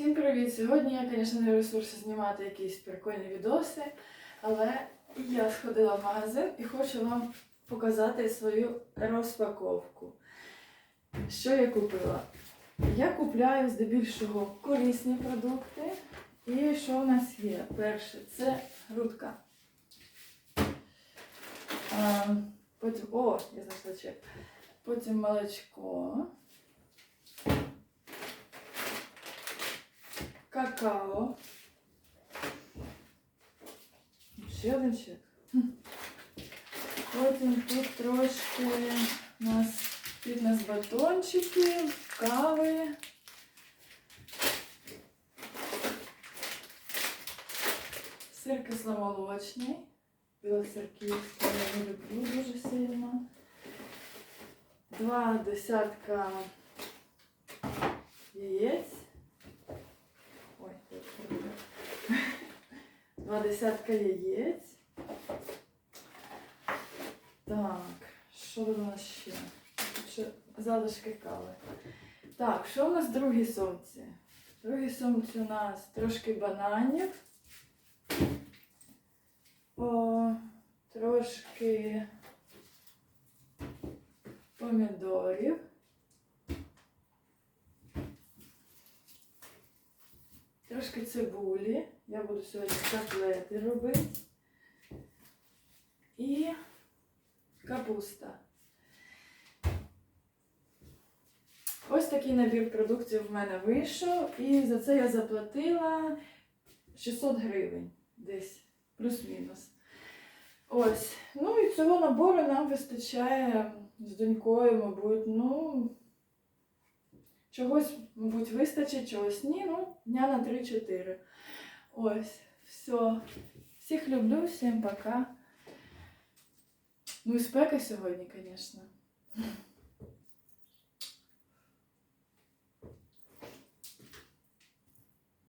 Всім привіт! Сьогодні я, звісно, не в ресурсі знімати якісь прикольні відоси, але я сходила в магазин і хочу вам показати свою розпаковку. Що я купила? Я купляю здебільшого корисні продукти. І що у нас є? Перше, це грудка. Потім, о, я знайшла чек. Потім молочко. Какао. Ще один чек. Потім тут трошки у нас фітнес-батончики, кави. Сир кисломолочний. Білоцерківський я не люблю дуже сильно. Два десятка яєць. Десятка яєць. Так, що у нас ще? Ще залишки кави. Так, що у нас в другій сумці? В другій сумці у нас трошки бананів. О, трошки помідорів. Трошки цибулі. Я буду сьогодні котлети робити. І капуста. Ось такий набір продуктів в мене вийшов. І за це я заплатила 600 гривень десь, плюс-мінус. Ось. Ну і цього набору нам вистачає з донькою, мабуть, ну. Чогось, мабуть, вистачить, чогось ні. Ну, дня на 3-4. Ось, все. Всіх люблю, всім пока. Ну і спека сьогодні, звісно.